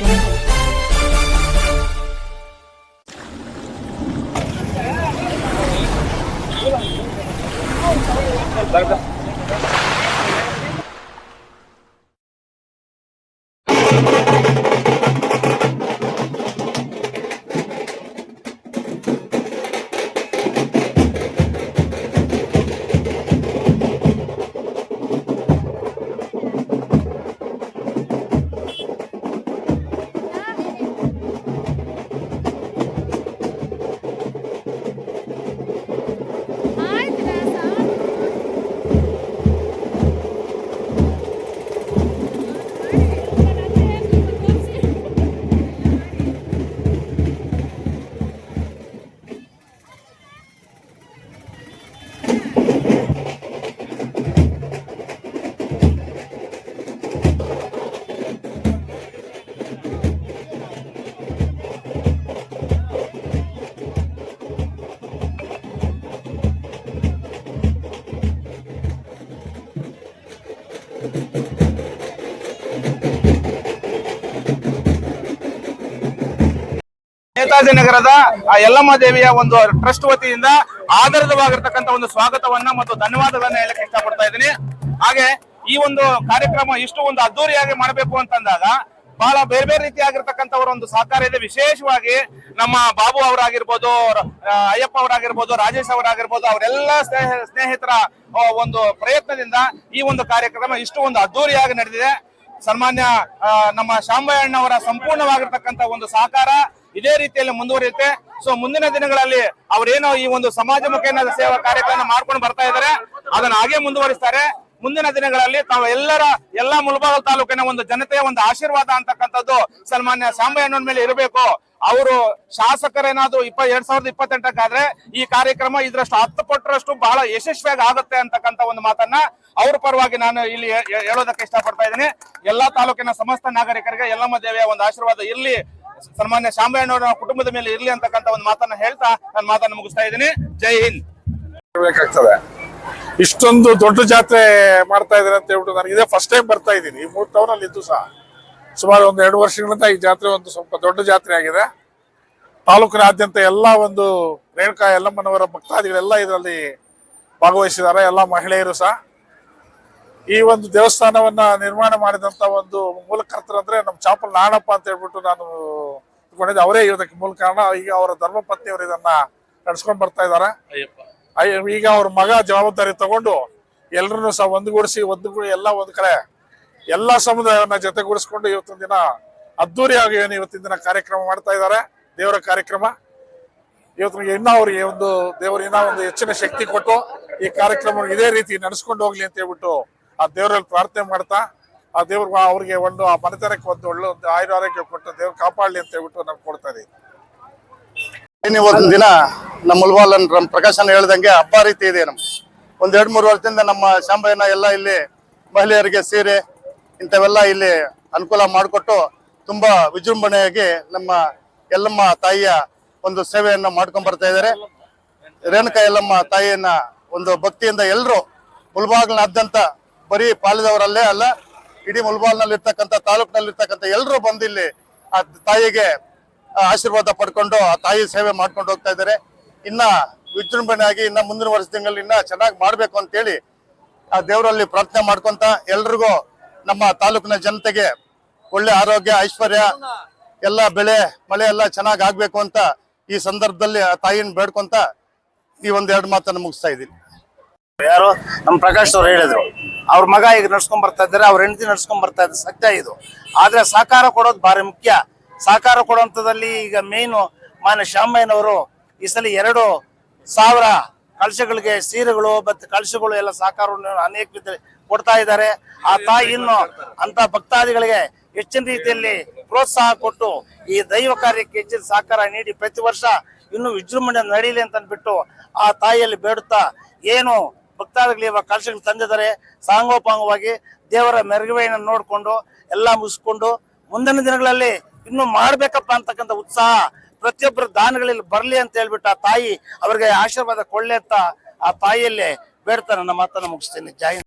真的。来来来 ನಗರದ ಆ ಯಲ್ಲಮ್ಮ ದೇವಿಯ ಒಂದು ಟ್ರಸ್ಟ್ ವತಿಯಿಂದ ಆಧಾರಿತವಾಗಿರ್ತಕ್ಕಂಥ ಒಂದು ಸ್ವಾಗತವನ್ನ ಮತ್ತು ಧನ್ಯವಾದಗಳನ್ನ ಹೇಳಕ್ಕೆ ಇಷ್ಟಪಡ್ತಾ ಇದ್ದೀನಿ. ಹಾಗೆ ಈ ಒಂದು ಕಾರ್ಯಕ್ರಮ ಇಷ್ಟು ಒಂದು ಅದ್ದೂರಿಯಾಗಿ ಮಾಡಬೇಕು ಅಂತಂದಾಗ ಬಹಳ ಬೇರೆ ಬೇರೆ ರೀತಿಯಾಗಿರ್ತಕ್ಕಂಥವರ ಒಂದು ಸಹಕಾರ ಇದೆ. ವಿಶೇಷವಾಗಿ ನಮ್ಮ ಬಾಬು ಅವರಾಗಿರ್ಬೋದು ಅಯ್ಯಪ್ಪ ಅವರಾಗಿರ್ಬೋದು, ರಾಜೇಶ್ ಅವರಾಗಿರ್ಬೋದು, ಅವರೆಲ್ಲ ಸ್ನೇಹ, ಸ್ನೇಹಿತರ ಒಂದು ಪ್ರಯತ್ನದಿಂದ ಈ ಒಂದು ಕಾರ್ಯಕ್ರಮ ಇಷ್ಟು ಒಂದು ಅದ್ದೂರಿಯಾಗಿ ನಡೆದಿದೆ. ಸನ್ಮಾನ್ಯ ನಮ್ಮ ಶಾಂಬಯ್ಯಣ್ಣವರ ಸಂಪೂರ್ಣವಾಗಿರ್ತಕ್ಕಂಥ ಒಂದು ಸಹಕಾರ ಇದೇ ರೀತಿಯಲ್ಲಿ ಮುಂದುವರಿಯುತ್ತೆ. ಸೊ ಮುಂದಿನ ದಿನಗಳಲ್ಲಿ ಅವರೇನೋ ಈ ಒಂದು ಸಮಾಜಮುಖೇನ ಸೇವಾ ಕಾರ್ಯಕ್ರಮ ಮಾಡ್ಕೊಂಡು ಬರ್ತಾ ಇದ್ದಾರೆ. ಅದನ್ನ ಹಾಗೆ ಮುಂದುವರಿಸ್ತಾರೆ. ಮುಂದಿನ ದಿನಗಳಲ್ಲಿ ತಾವು ಎಲ್ಲರ ಎಲ್ಲಾ ಮುಳಬಾಗಲ್ ತಾಲೂಕಿನ ಒಂದು ಜನತೆಯ ಒಂದು ಆಶೀರ್ವಾದ ಅಂತಕ್ಕಂಥದ್ದು ಸನ್ಮಾನ್ಯ ಶಾಂಬಯ್ಯಣ್ಣನ ಮೇಲೆ ಇರಬೇಕು. ಅವರು ಶಾಸಕರೇನಾದ್ರು ಇಪ್ಪ, ಎರಡ್ ಸಾವಿರದ ಇಪ್ಪತ್ತೆಂಟಕ್ಕಾದ್ರೆ ಈ ಕಾರ್ಯಕ್ರಮ ಇದರಷ್ಟು ಹತ್ತು ಪಟ್ಟರಷ್ಟು ಬಹಳ ಯಶಸ್ವಿಯಾಗಿ ಆಗುತ್ತೆ ಅಂತಕ್ಕಂಥ ಒಂದು ಮಾತನ್ನ ಅವ್ರ ಪರವಾಗಿ ನಾನು ಇಲ್ಲಿ ಹೇಳೋದಕ್ಕೆ ಇಷ್ಟಪಡ್ತಾ ಇದ್ದೀನಿ. ಎಲ್ಲಾ ತಾಲೂಕಿನ ಸಮಸ್ತ ನಾಗರಿಕರಿಗೆ ಎಲ್ಲಮ್ಮ ದೇವಿಯ ಒಂದು ಆಶೀರ್ವಾದ ಇರ್ಲಿ. ಸನ್ಮಾನ್ಯ ಶಾಮಯ್ಯನವರ ಕುಟುಂಬದ ಮೇಲೆ ಇರಲಿ ಅಂತಕ್ಕಂತ ಒಂದು ಮಾತನ್ನ ಹೇಳ್ತಾ ನನ್ನ ಮಾತನ್ನ ಮುಗಿಸ್ತಾ ಇದ್ದೀನಿ. ಜೈ ಹಿಂದ್. ಇಷ್ಟೊಂದು ದೊಡ್ಡ ಜಾತ್ರೆ ಮಾಡ್ತಾ ಇದ್ದಾರೆ ಅಂತ ಹೇಳ್ಬಿಟ್ಟು ನನಗೆ ಇದೇ ಫಸ್ಟ್ ಟೈಮ್ ಬರ್ತಾ ಇದ್ದೀನಿ. ಈ ಮೂರು ಟೌನ್ ಇದ್ದು ಸಹ ಸುಮಾರು ಒಂದು ಎರಡು ವರ್ಷಗಳಿಂದ ಈ ಜಾತ್ರೆ ಒಂದು ಸ್ವಲ್ಪ ದೊಡ್ಡ ಜಾತ್ರೆ ಆಗಿದೆ. ತಾಲೂಕಿನಾದ್ಯಂತ ಎಲ್ಲ ಒಂದು ರೇಣುಕಾ ಯಲ್ಲಮ್ಮನವರ ಭಕ್ತಾದಿಗಳೆಲ್ಲ ಇದರಲ್ಲಿ ಭಾಗವಹಿಸಿದ್ದಾರೆ. ಎಲ್ಲ ಮಹಿಳೆಯರು ಸಹ. ಈ ಒಂದು ದೇವಸ್ಥಾನವನ್ನ ನಿರ್ಮಾಣ ಮಾಡಿದಂತ ಒಂದು ಮೂಲಕರ್ತರು ಅಂದ್ರೆ ನಮ್ಮ ಚಾಪಲ್ ನಾಣಪ್ಪ ಅಂತ ಹೇಳ್ಬಿಟ್ಟು ನಾನು ತಿಳ್ಕೊಂಡಿದ್ದೆ ಅವರೇ ಇರೋದಕ್ಕೆ ಮೂಲ ಕಾರಣ ಈಗ ಅವರ ಧರ್ಮಪತ್ನಿಯವರು ಇದನ್ನ ನಡ್ಸ್ಕೊಂಡ್ ಬರ್ತಾ ಇದ್ದಾರೆ ಅಯ್ಯ- ಈಗ ಅವ್ರ ಮಗ ಜವಾಬ್ದಾರಿ ತಗೊಂಡು ಎಲ್ಲರನ್ನು ಸಹ ಒಂದುಗೂಡಿಸಿ ಒಂದುಗೂಡಿ ಎಲ್ಲ ಒಂದ್ ಕಡೆ ಎಲ್ಲಾ ಸಮುದಾಯವನ್ನ ಜೊತೆಗೂಡಿಸ್ಕೊಂಡು ಇವತ್ತಿನ ದಿನ ಅದ್ದೂರಿಯಾಗಿ ಏನು ಇವತ್ತಿನ ದಿನ ಕಾರ್ಯಕ್ರಮ ಮಾಡ್ತಾ ಇದ್ದಾರೆ ದೇವರ ಕಾರ್ಯಕ್ರಮ. ಇವತ್ತಿಗೆ ಇನ್ನೂ ಅವ್ರಿಗೆ ಒಂದು ದೇವರು ಇನ್ನೂ ಒಂದು ಹೆಚ್ಚಿನ ಶಕ್ತಿ ಕೊಟ್ಟು ಈ ಕಾರ್ಯಕ್ರಮ ಇದೇ ರೀತಿ ನಡೆಸ್ಕೊಂಡು ಹೋಗ್ಲಿ ಅಂತ ಹೇಳ್ಬಿಟ್ಟು ಆ ದೇವರಲ್ಲಿ ಪ್ರಾರ್ಥನೆ ಮಾಡ್ತಾ ಆ ದೇವ್ರ ಅವ್ರಿಗೆ ಒಂದು, ಆ ಮನೆತನಕ್ಕೆ ಒಂದು ಒಳ್ಳೆ ಒಂದು ಆಯುರ ಆರೋಗ್ಯ ಕೊಟ್ಟು ದೇವ್ರು ಕಾಪಾಡ್ಲಿ ಅಂತ ಹೇಳ್ಬಿಟ್ಟು ನಾವು ಕೊಡ್ತಾ ಇದೀವಿ ಒಂದು ದಿನ ನಮ್ಮ ಮುಲ್ವಾಲ್ ನಮ್ಮ ಪ್ರಕಾಶನ ಹೇಳ್ದಂಗೆ ಹಬ್ಬ ರೀತಿ ಇದೆ ನಮ್ಗೆ. ಒಂದ್ ಎರಡ್ ಮೂರು ವರ್ಷದಿಂದ ನಮ್ಮ ಶಾಂಬಯ್ಯನ ಎಲ್ಲ ಇಲ್ಲಿ ಮಹಿಳೆಯರಿಗೆ ಸೀರೆ ಇಂಥವೆಲ್ಲ ಇಲ್ಲಿ ಅನುಕೂಲ ಮಾಡಿಕೊಟ್ಟು ತುಂಬಾ ವಿಜೃಂಭಣೆಯಾಗಿ ನಮ್ಮ ಎಲ್ಲಮ್ಮ ತಾಯಿಯ ಒಂದು ಸೇವೆಯನ್ನ ಮಾಡ್ಕೊಂಡ್ ಬರ್ತಾ ಇದ್ದಾರೆ. ರೇಣುಕಾ ಎಲ್ಲಮ್ಮ ತಾಯಿಯನ್ನ ಒಂದು ಭಕ್ತಿಯಿಂದ ಎಲ್ಲರೂ ಮುಲ್ಬಾಗ್ನಾದ್ಯಂತ ಬರೀ ಪಾಲಿದವರಲ್ಲೇ ಅಲ್ಲ ಇಡೀ ಮುಲ್ಬಾಲ್ನಲ್ಲಿರ್ತಕ್ಕಂಥ ತಾಲೂಕಿನಲ್ಲಿರ್ತಕ್ಕಂಥ ಎಲ್ಲರೂ ಬಂದು ಇಲ್ಲಿ ಆ ತಾಯಿಗೆ ಆಶೀರ್ವಾದ ಪಡ್ಕೊಂಡು ಆ ತಾಯಿ ಸೇವೆ ಮಾಡ್ಕೊಂಡು ಹೋಗ್ತಾ ಇದ್ದಾರೆ. ಇನ್ನ ವಿಜೃಂಭಣೆಯಾಗಿ ಇನ್ನ ಮುಂದಿನ ವರ್ಷ ತಿಂಗಳಲ್ಲಿ ಇನ್ನ ಚೆನ್ನಾಗಿ ಮಾಡ್ಬೇಕು ಅಂತೇಳಿ ಆ ದೇವರಲ್ಲಿ ಪ್ರಾರ್ಥನೆ ಮಾಡ್ಕೊಂತ ಎಲ್ರಿಗೂ ನಮ್ಮ ತಾಲೂಕಿನ ಜನತೆಗೆ ಒಳ್ಳೆ ಆರೋಗ್ಯ, ಐಶ್ವರ್ಯ, ಎಲ್ಲ ಬೆಳೆ, ಮಳೆ ಎಲ್ಲ ಚೆನ್ನಾಗಿ ಆಗ್ಬೇಕು ಅಂತ ಈ ಸಂದರ್ಭದಲ್ಲಿ ಆ ತಾಯಿನ ಬೇಡ್ಕೊಂತ ಈ ಒಂದೆರಡು ಮಾತನ್ನು ಮುಗಿಸ್ತಾ ಇದ್ದೀನಿ. ಯಾರು? ನಮ್ಮ ಪ್ರಕಾಶ್ ಅವ್ರು ಹೇಳಿದ್ರು. ಅವ್ರ ಮಗ ಈಗ ನಡ್ಸ್ಕೊಂಡ್ ಬರ್ತಾ ಇದ್ದಾರೆ, ಅವ್ರ ಹೆಂಡತಿ ನಡ್ಸ್ಕೊಂಡ್ ಬರ್ತಾ ಇದ್ದಾರೆ, ಸತ್ಯ ಇದು. ಆದ್ರೆ ಸಹಕಾರ ಕೊಡೋದು ಭಾರಿ ಮುಖ್ಯ. ಸಹಕಾರ ಕೊಡುವಂತದಲ್ಲಿ ಈಗ ಮೇಯ್ನು ಮಾನ್ಯ ಶ್ಯಾಮಯ್ಯನವರು ಈ ಸಲ ಎರಡು ಸಾವಿರ ಕಳಶಗಳಿಗೆ ಸೀರೆಗಳು ಮತ್ತೆ ಕಳಶಗಳು ಎಲ್ಲ ಸಹಕಾರವನ್ನು ಅನೇಕ ರೀತಿಯಲ್ಲಿ ಕೊಡ್ತಾ ಇದ್ದಾರೆ. ಆ ತಾಯಿ ಇನ್ನು ಅಂತ ಭಕ್ತಾದಿಗಳಿಗೆ ಹೆಚ್ಚಿನ ರೀತಿಯಲ್ಲಿ ಪ್ರೋತ್ಸಾಹ ಕೊಟ್ಟು ಈ ದೈವ ಕಾರ್ಯಕ್ಕೆ ಹೆಚ್ಚಿನ ಸಹಕಾರ ನೀಡಿ ಪ್ರತಿ ವರ್ಷ ಇನ್ನು ವಿಜೃಂಭಣೆ ನಡೀಲಿ ಅಂತ ಅಂದ್ಬಿಟ್ಟು ಆ ತಾಯಿಯಲ್ಲಿ ಬೇಡುತ್ತಾ ಏನು ಭಕ್ತಾದಿಗಳು ಇವಾಗ ಕಳಶಗಳು ತಂದಿದ್ದಾರೆ. ಸಾಂಗೋಪಾಂಗವಾಗಿ ದೇವರ ಮೆರುಗುವೆಯನ್ನು ನೋಡಿಕೊಂಡು ಎಲ್ಲ ಮುಗಿಸ್ಕೊಂಡು ಮುಂದಿನ ದಿನಗಳಲ್ಲಿ ಇನ್ನು ಮಾಡ್ಬೇಕಪ್ಪ ಅಂತಕ್ಕಂಥ ಉತ್ಸಾಹ ಪ್ರತಿಯೊಬ್ಬರ ದಾನಗಳಲ್ಲಿ ಬರಲಿ ಅಂತ ಹೇಳ್ಬಿಟ್ಟು ಆ ತಾಯಿ ಅವರಿಗೆ ಆಶೀರ್ವಾದ ಕೊಳ್ಳಿ ಅಂತ ಆ ತಾಯಿಯಲ್ಲಿ ಬೇಡ್ತಾ ನನ್ನ ಮಾತನ್ನ ಮುಗಿಸ್ತೀನಿ. ಜೈ ಹಿಂದ್.